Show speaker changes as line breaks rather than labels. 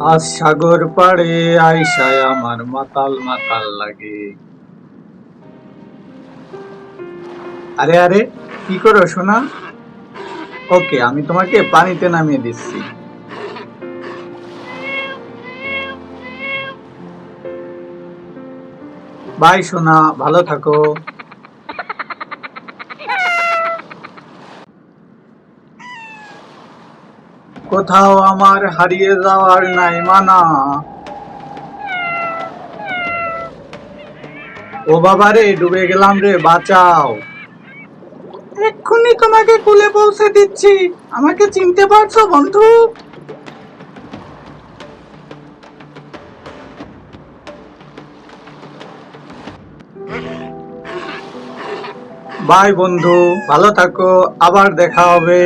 আজ সাগর পাড়ে আইসায় আমার মাতাল মাতাল লাগে। আরে আরে, কি করো শোনা ওকে, আমি তোমাকে পানিতে নামিয়ে দিচ্ছি। বাই সোনা, ভালো থাকো। কোথাও আমার হারিয়ে যাওয়ার নাই মানা। ও বাবা রে ডুবে গেলাম রে, বাঁচাও। এক্ষুনি তোমাকে কুলে পৌঁছে দিচ্ছি। আমাকে চিনতে পারছ, বন্ধু? বাই, বন্ধু। ভালো থাকো। আবার দেখা হবে।